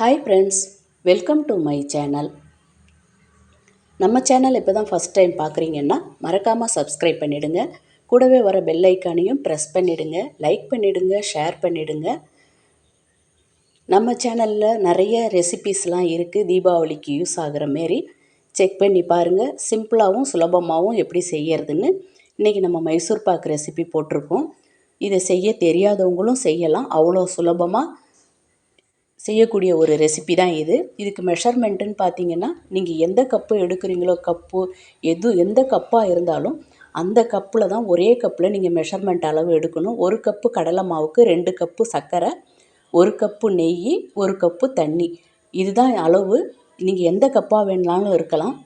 Hi friends welcome to my channel நம்ம channel இப்போ தான் ஃபஸ்ட் டைம் பார்க்குறீங்கன்னா மறக்காமல் சப்ஸ்கிரைப் பண்ணிவிடுங்க கூடவே வர பெல் ஐக்கானையும் ப்ரெஸ் பண்ணிவிடுங்க லைக் பண்ணிவிடுங்க ஷேர் பண்ணிவிடுங்க நம்ம சேனலில் நிறைய ரெசிபீஸ்லாம் இருக்குது தீபாவளிக்கு யூஸ் ஆகிற மாரி. செக் பண்ணி பாருங்கள் சிம்பிளாகவும் சுலபமாகவும் எப்படி செய்யறதுன்னு இன்றைக்கி நம்ம மைசூர் பாக் ரெசிபி போட்டிருக்கோம். இதை செய்ய தெரியாதவங்களும் செய்யலாம் அவ்வளோ சுலபமாக செய்யக்கூடிய ஒரு ரெசிபி தான் இது. இதுக்கு மெஷர்மெண்ட்டுன்னு பார்த்தீங்கன்னா நீங்கள் எந்த கப்பு எடுக்கிறீங்களோ கப்பு எது எந்த கப்பாக இருந்தாலும் அந்த கப்பில் தான் ஒரே கப்பில் நீங்கள் மெஷர்மெண்ட் அளவு எடுக்கணும். ஒரு கப்பு கடலை மாவுக்கு ரெண்டு கப்பு சர்க்கரை ஒரு கப்பு நெய் ஒரு கப்பு தண்ணி. இதுதான் அளவு. நீங்கள் எந்த கப்பாக வேணாலும் இருக்கலாம்.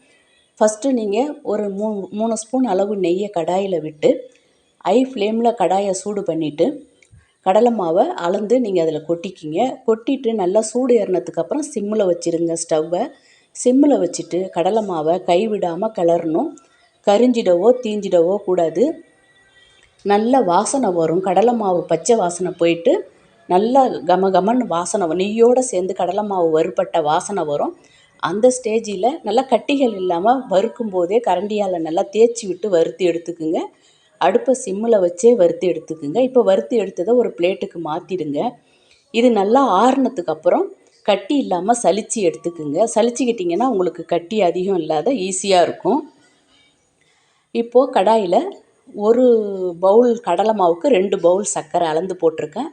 ஃபஸ்ட்டு நீங்கள் ஒரு மூணு மூணு ஸ்பூன் அளவு நெய்யை கடாயில் விட்டு ஐ ஃப்ளேமில் கடாயை சூடு பண்ணிவிட்டு கடலை மாவை அளந்து நீங்கள் அதில் கொட்டிக்கிங்க. கொட்டிட்டு நல்லா சூடு ஏறினதுக்கப்புறம் சிம்மில் வச்சுருங்க ஸ்டவ்வை சிம்மில் வச்சுட்டு கடலை மாவை கைவிடாமல் கிளறணும். கரிஞ்சிடவோ தீஞ்சிடவோ கூடாது. நல்ல வாசனை வரும். கடலை மாவு பச்சை வாசனை போயிட்டு நல்லா கம கமன்னு வாசனை வரும் நெய்யோடு சேர்ந்து கடலை மாவு வறுபட்ட வாசனை வரும். அந்த ஸ்டேஜில் நல்லா கட்டிகள் இல்லாமல் வறுக்கும் போதே கரண்டியால் நல்லா தேய்ச்சி விட்டு வறுத்து எடுத்துக்குங்க. அடுப்பை சிம்மில் வச்சே வறுத்து எடுத்துக்குங்க. இப்போ வறுத்து எடுத்ததை ஒரு பிளேட்டுக்கு மாற்றிடுங்க இது நல்லா ஆறுனதுக்கு அப்புறம் கட்டி இல்லாமல் சலிச்சு எடுத்துக்குங்க. சலிச்சுக்கிட்டிங்கன்னா உங்களுக்கு கட்டி அதிகம் இல்லாத ஈஸியாக இருக்கும். இப்போது கடாயில் ஒரு பவுல் கடலை மாவுக்கு ரெண்டு பவுல் சர்க்கரை அளந்து போட்டிருக்கேன்.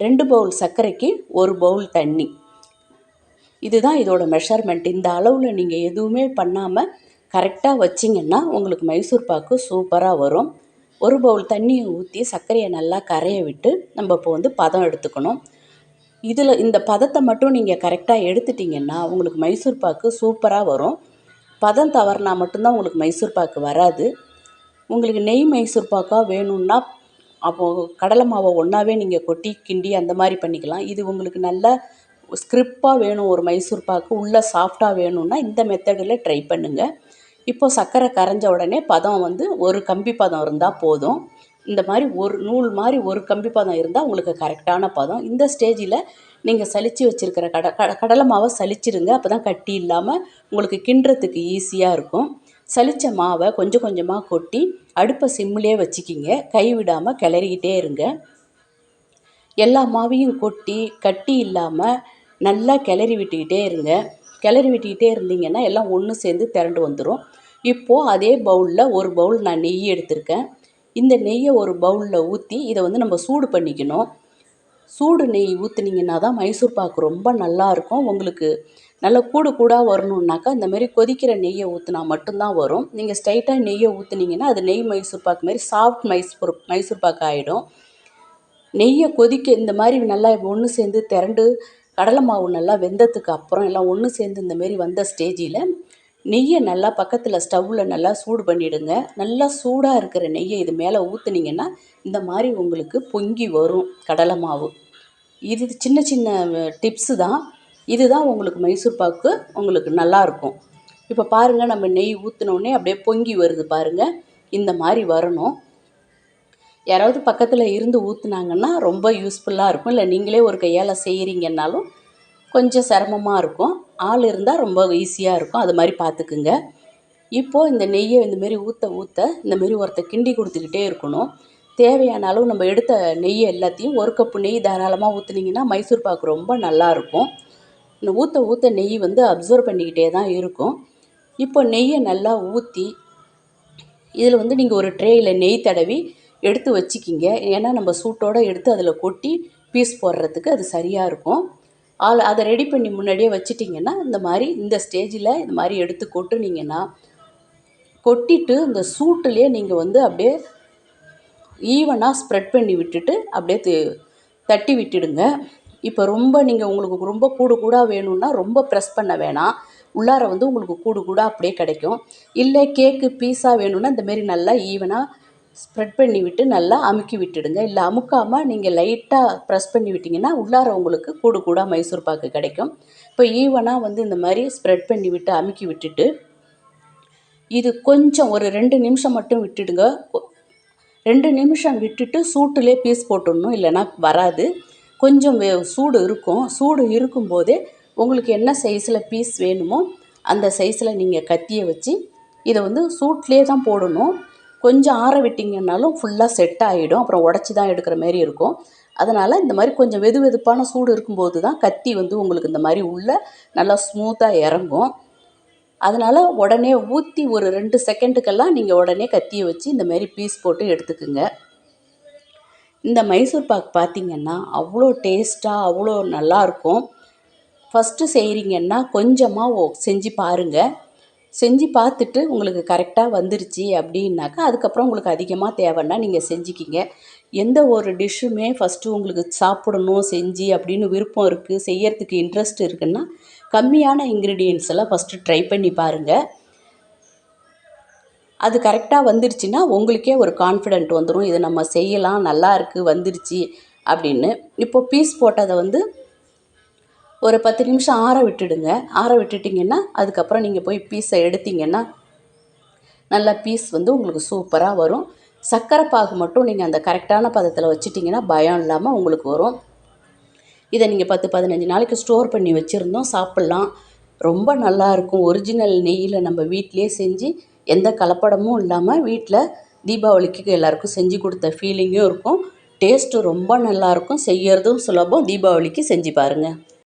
ரெண்டு பவுல் சர்க்கரைக்கு ஒரு பவுல் தண்ணி. இதுதான் இதோட மெஷர்மெண்ட் இந்த அளவில் நீங்கள் எதுவுமே பண்ணாமல் கரெக்டாக வச்சிங்கன்னா உங்களுக்கு மைசூர் பாக்கு சூப்பராக வரும். ஒரு பவுல் தண்ணியை ஊற்றி சர்க்கரையை நல்லா கரைய விட்டு நம்ம இப்போ வந்து பதம் எடுத்துக்கணும். இதில் இந்த பதத்தை மட்டும் நீங்கள் கரெக்டாக எடுத்துட்டிங்கன்னா உங்களுக்கு மைசூர் பாக்கு சூப்பராக வரும். பதம் தவறினா மட்டும்தான் உங்களுக்கு மைசூர் பாக்கு வராது. உங்களுக்கு நெய் மைசூர் பாக்காக வேணும்னா அப்போது கடலை மாவை ஒன்றாவே நீங்கள் கொட்டி கிண்டி அந்த மாதிரி பண்ணிக்கலாம். இது உங்களுக்கு நல்லா ஸ்கிரிப்பாக வேணும். ஒரு மைசூர் பாக்கு உள்ளே சாஃப்டாக வேணும்னா இந்த மெத்தடில் ட்ரை பண்ணுங்கள் இப்போது சர்க்கரை கரைஞ்ச உடனே பதம் வந்து ஒரு கம்பி பதம் இருந்தால் போதும். இந்த மாதிரி ஒரு நூல் மாதிரி ஒரு கம்பி பதம் இருந்தால் உங்களுக்கு கரெக்டான பதம். இந்த ஸ்டேஜில் நீங்கள் சலிச்சு வச்சுருக்கிற கட கட கடலை மாவை சலிச்சிருங்க அப்போ தான் கட்டி இல்லாமல் உங்களுக்கு கிண்டுறதுக்கு ஈஸியாக இருக்கும். சலித்த மாவை கொஞ்சம் கொஞ்சமாக கொட்டி அடுப்பை சிம்மிலே வச்சுக்கிங்க. கை விடாமல் கிளறிக்கிட்டே இருங்க. எல்லா மாவையும் கொட்டி கட்டி இல்லாமல் நல்லா கிளறி விட்டுக்கிட்டே இருங்க. கிளறி விட்டுக்கிட்டே இருந்தீங்கன்னா எல்லாம் ஒன்று சேர்ந்து திரண்டு வந்துடும் இப்போது அதே பவுலில் ஒரு பவுல் நான் நெய் எடுத்திருக்கேன். இந்த நெய்யை ஒரு பவுலில் ஊற்றி இதை வந்து நம்ம சூடு பண்ணிக்கணும். சூடு நெய் ஊற்றுனீங்கன்னா தான் மைசூர் பாக்கு ரொம்ப நல்லாயிருக்கும் உங்களுக்கு நல்லா கூடு கூடாக வரணுன்னாக்கா இந்தமாரி கொதிக்கிற நெய்யை ஊற்றினா மட்டும்தான் வரும். நீங்கள் ஸ்ட்ரைட்டாக நெய்யை ஊற்றுனீங்கன்னா அது நெய் மைசூர் பாக்கு மாதிரி சாஃப்ட் மைசூர் மைசூர் பாக்கு ஆகிடும் நெய்யை கொதிக்க இந்த மாதிரி நல்லா ஒன்று சேர்ந்து திரண்டு கடலை மாவு நல்லா வெந்ததுக்கு அப்புறம் எல்லாம் ஒன்று சேர்ந்து இந்தமாரி வந்த ஸ்டேஜில் நெய்யை நல்லா பக்கத்தில் ஸ்டவ்வில் நல்லா சூடு பண்ணிவிடுங்க நல்லா சூடாக இருக்கிற நெய்யை இது மேலே ஊற்றுனீங்கன்னா இந்த மாதிரி உங்களுக்கு பொங்கி வரும் கடலை மாவு. இது சின்ன சின்ன டிப்ஸு தான். இதுதான் உங்களுக்கு மைசூர் பாக்கு உங்களுக்கு நல்லாயிருக்கும் இப்போ பாருங்கள் நம்ம நெய் ஊற்றினோடனே அப்படியே பொங்கி வருது பாருங்கள் இந்த மாதிரி வரணும். யாராவது பக்கத்தில் இருந்து ஊற்றுனாங்கன்னா ரொம்ப யூஸ்ஃபுல்லாக இருக்கும். இல்லை நீங்களே ஒரு கையால் செய்கிறீங்கன்னாலும் கொஞ்சம் சிரமமாக இருக்கும். ஆள் இருந்தால் ரொம்ப ஈஸியாக இருக்கும். அது மாதிரி பார்த்துக்குங்க இப்போது இந்த நெய்யை இந்தமாரி ஊற்ற ஊற்ற இந்தமாரி ஒருத்த கிண்டி கொடுத்துக்கிட்டே இருக்கணும். தேவையான அளவு நம்ம எடுத்த நெய் எல்லாத்தையும் ஒரு கப்பு நெய் தாராளமாக ஊற்றுனீங்கன்னா மைசூர் பாக்கு ரொம்ப நல்லாயிருக்கும் இந்த ஊற்ற ஊற்ற நெய் வந்து அப்சர்வ் பண்ணிக்கிட்டே தான் இருக்கும். இப்போ நெய்யை நல்லா ஊற்றி இதில் வந்து நீங்கள் ஒரு ட்ரேயில் நெய் தடவி எடுத்து வச்சுக்கிங்க. ஏன்னா நம்ம சூட்டோடு எடுத்து அதில் கொட்டி பீஸ் போடுறதுக்கு அது சரியாக இருக்கும். ஆள் அதை ரெடி பண்ணி முன்னாடியே வச்சிட்டிங்கன்னா இந்த மாதிரி இந்த ஸ்டேஜில் இந்த மாதிரி எடுத்து கொட்டுனீங்கன்னா கொட்டிட்டு இந்த சூட்டுலேயே நீங்கள் வந்து அப்படியே ஈவனாக ஸ்ப்ரெட் பண்ணி விட்டுட்டு அப்படியே தட்டி விட்டுடுங்க. இப்போ ரொம்ப நீங்கள் உங்களுக்கு ரொம்ப கூடு கூடாக வேணும்னா ரொம்ப ப்ரெஸ் பண்ண வேணாம். உள்ளார வந்து உங்களுக்கு கூடு கூட அப்படியே கிடைக்கும். இல்லை கேக்கு பீஸாக வேணும்னா இந்தமாரி நல்லா ஈவனாக ஸ்ப்ரெட் பண்ணி விட்டு நல்லா அமுக்கி விட்டுடுங்க. இல்லை அமுக்காமல் நீங்கள் லைட்டாக ப்ரெஸ் பண்ணி விட்டிங்கன்னா உள்ளார உங்களுக்கு கூடு கூடாக மைசூர் பாக்கு கிடைக்கும். இப்போ ஈவனாக வந்து இந்த மாதிரி ஸ்ப்ரெட் பண்ணி விட்டு அமுக்கி விட்டுட்டு இது கொஞ்சம் ஒரு ரெண்டு நிமிஷம் மட்டும் விட்டுடுங்க. ரெண்டு நிமிஷம் விட்டுட்டு சூட்டுலேயே பீஸ் போட்டுடணும். இல்லைன்னா வராது. கொஞ்சம் வே சூடு இருக்கும். சூடு இருக்கும்போதே உங்களுக்கு என்ன சைஸில் பீஸ் வேணுமோ அந்த சைஸில் நீங்கள் கத்தியை வச்சு இதை வந்து சூட்லேயே தான் போடணும். கொஞ்சம் ஆற விட்டிங்கன்னாலும் ஃபுல்லாக செட் ஆகிடும் அப்புறம் உடச்சி தான் எடுக்கிற மாரி இருக்கும். அதனால் இந்த மாதிரி கொஞ்சம் வெது வெதுப்பான சூடு இருக்கும்போது தான் கத்தி வந்து உங்களுக்கு இந்த மாதிரி உள்ளே நல்லா ஸ்மூத்தாக இறங்கும். அதனால் உடனே ஊற்றி ஒரு ரெண்டு செகண்டுக்கெல்லாம் நீங்கள் உடனே கத்தியை வச்சு இந்த மாதிரி பீஸ் போட்டு எடுத்துக்குங்க. இந்த மைசூர் பாக் பார்த்தீங்கன்னா அவ்வளோ டேஸ்ட்டாக அவ்வளோ நல்லாயிருக்கும் ஃபஸ்ட்டு செய்கிறீங்கன்னா கொஞ்சமாக ஓ செஞ்சு பாருங்கள் செஞ்சு பார்த்துட்டு உங்களுக்கு கரெக்டாக வந்துருச்சு அப்படின்னாக்கா அதுக்கப்புறம் உங்களுக்கு அதிகமாக தேவைன்னா நீங்கள் செஞ்சுக்கிங்க. எந்த ஒரு டிஷ்ஷுமே ஃபஸ்ட்டு உங்களுக்கு சாப்பிடணும் செஞ்சு அப்படின்னு விருப்பம் இருக்குது செய்யறதுக்கு இன்ட்ரெஸ்ட் இருக்குன்னா கம்மியான இன்க்ரீடியன்ஸ் எல்லாம் ஃபஸ்ட்டு ட்ரை பண்ணி பாருங்கள் அது கரெக்டாக வந்துருச்சுன்னா உங்களுக்கே ஒரு கான்ஃபிடென்ட் வந்துடும் இதை நம்ம செய்யலாம் நல்லா இருக்குது வந்துருச்சு அப்படின்னு. இப்போது பீஸ் போட்டதை வந்து ஒரு பத்து நிமிஷம் ஆற விட்டுடுங்க. ஆற விட்டுட்டிங்கன்னா அதுக்கப்புறம் நீங்கள் போய் பீஸை எடுத்தீங்கன்னா நல்லா பீஸ் வந்து உங்களுக்கு சூப்பராக வரும். சர்க்கரை பாகு மட்டும் நீங்கள் அந்த கரெக்டான பதத்தில் வச்சுட்டிங்கன்னா பயம் இல்லாமல் உங்களுக்கு வரும். இதை நீங்கள் பத்து பதினஞ்சு நாளைக்கு ஸ்டோர் பண்ணி வச்சுருந்தோம் சாப்பிட்லாம். ரொம்ப நல்லா இருக்கும். ஒரிஜினல் நெய்யில் நம்ம வீட்டிலே செஞ்சு எந்த கலப்படமும் இல்லாமல் வீட்டில் தீபாவளிக்கு எல்லாருக்கும் செஞ்சு கொடுத்த ஃபீலிங்கும் இருக்கும். டேஸ்ட்டு ரொம்ப நல்லாயிருக்கும் செய்யறதும் சுலபம். தீபாவளிக்கு செஞ்சு பாருங்கள்